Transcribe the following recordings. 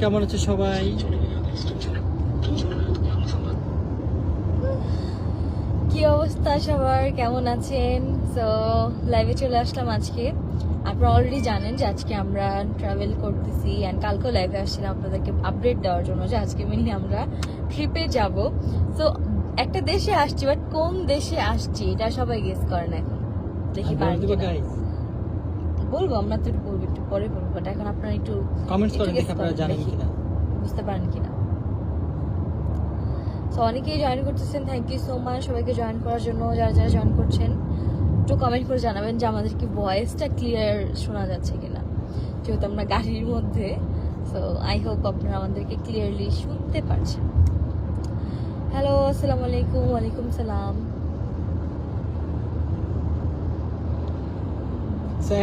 কেমন আছে সবাই? কি অবস্থা সবার? কেমন আছেন? সো লাইভে চলে আসলাম আজকে। আপনারা অলরেডি জানেন যে আজকে আমরা ট্রাভেল করতেছি অ্যান্ড কালকেও লাইভে আসছিলাম আপনাদেরকে আপডেট দেওয়ার জন্য যে আজকে মেনলি আমরা ট্রিপে যাব। তো একটা দেশে আসছি বাট কোন দেশে আসছি এটা সবাই গেস করেন এখন। দেখি পারেন বলব আমরা তো একটু বলব একটু পরে বলব বাট এখন আপনারা একটু কমেন্টস guess দেখি আপনারা জানেন কিনা? বুঝতে পারেন কিনা। তো অনেকেই জয়েন করতেছেন থ্যাংক ইউ সো মাচ সবাইকে জয়েন করার জন্য যারা যারা জয়েন করছেন একটু কমেন্ট করে জানাবেন যে আমাদের কি ভয়েসটা ক্লিয়ার শোনা যাচ্ছে কিনা যেহেতু আমরা গাড়ির মধ্যে। সো আই হোপ আপনারা আমাদেরকে ক্লিয়ারলি শুনতে পারছেন। হ্যালো আসসালামু আলাইকুম ওয়ালাইকুম সালাম।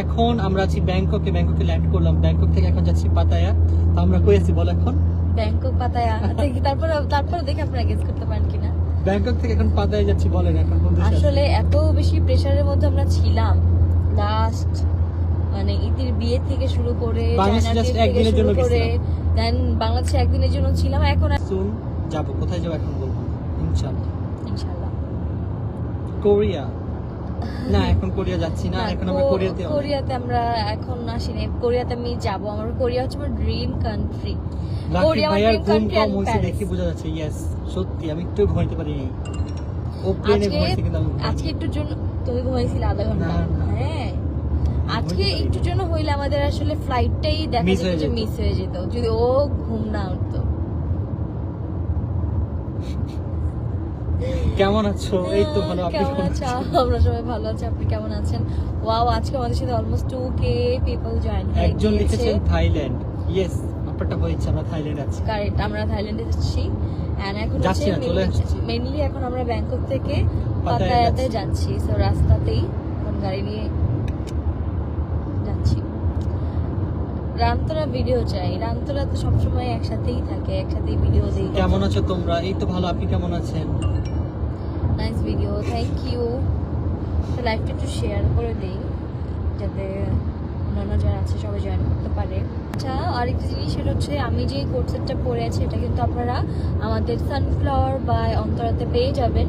এখন আমরা আছি ব্যাংককে ব্যাংককে ল্যান্ড করলাম। ব্যাংকক থেকে এখন যাচ্ছি পাতায়া। তো আমরা কই আছি বল এখন? Bangkok Pattaya. দেখি তারপর তারপর দেখে আপনারা গেস করতে পারেন কিনা? ব্যাংকক থেকে এখন পাতায়া যাচ্ছি বলেন এখন আসলে এত বেশি প্রেসারের মধ্যে আমরা ছিলাম। লাস্ট মানে ইতির বিয়ে থেকে শুরু করে থেকে শুরু জন্য করে। দেন বাংলাদেশে একদিনের জন্য ছিলাম এখন সুন যাব। কোথায় যাব এখন বলব ইনশাআল্লাহ। ইনশাআল্লাহ। কোরিয়া। না এখন কোরিয়া যাচ্ছি না এখন আমরা কোরিয়াতে কোরিয়াতে আমরা এখন আসিনি। কোরিয়াতে আমি যাব। আমার কোরিয়া হচ্ছে আমার ড্রিম কান্ট্রি কোরিয়া আমার কম and হয়েছে Paris। দেখে বোঝা যাচ্ছে ইয়েস সত্যি আমি একটু ঘুমাইতে পারিনি। ও প্লেনে আজকে ঘুমাইছে কিন্তু আমি আজকে একটুর জন্য তুমি ঘুমাইছিলে আধা ঘণ্টা। হ্যাঁ। আজকে একটুর জন্য হইলে আমাদের আসলে ফ্লাইটটাই দেখা যেত যে মিস হয়ে যেত। যদি ও ঘুম না উঠতো। কেমন আছো? এই তো ভালো আপনি কেমন কেমন আছো? আছেন? আমরা সবাই ভালো আছি আপনি কেমন আছেন? ওয়াও আজকে আমাদের সাথে almost two K people join একজন লিখেছেন থাইল্যান্ড। ইয়েস আপনারটা হয়েছে আমরা থাইল্যান্ড আছি। কারেক্ট আমরা থাইল্যান্ডে যাচ্ছি। এন্ড এখন যাচ্ছি না, চলে মেইনলি এখন আমরা ব্যাংকক থেকে পাতায়াতে যাচ্ছি। সো রাস্তাতেই এখন গাড়ি নিয়ে যাচ্ছি। রামতরা ভিডিও চাই। রান্তরা তো সবসময় একসাথেই থাকে একসাথেই ভিডিও দিই কেমন আছো তোমরা? এই তো ভালো আপনি কেমন আছেন? নাইস ভিডিও থ্যাংক ইউ তো লাইভটা একটু শেয়ার করে দিই যাতে অন্যান্য যারা আছে সবাই জয়েন করতে পারে। আচ্ছা আরেকটি জিনিস সেটা হচ্ছে আমি যে কোট সেটটা পরে আছি, এটা কিন্তু আপনারা আমাদের সানফ্লাওয়ার বা অন্তরাতে পেয়ে যাবেন।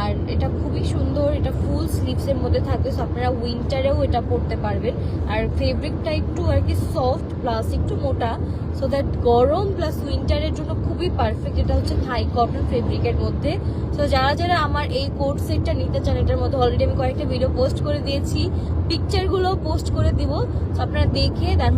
আর এটা খুবই সুন্দর, এটা ফুল স্লিভসের মধ্যে থাকবে সো আপনারা উইন্টারেও এটা পরতে পারবেন। আর ফেব্রিকটা একটু আর কি সফট প্লাস একটু মোটা সো দ্যাট গরম প্লাস উইন্টারের জন্য খুবই পারফেক্ট এটা হচ্ছে থাই কটন ফেব্রিকের মধ্যে। সো যারা যারা আমার এই কোট সেটটা নিতে চান, এটার মধ্যে অলরেডি আমি কয়েকটা ভিডিও পোস্ট করে দিয়েছি পিকচারগুলো পোস্ট করে দিব। তো আপনারা দেখে দেন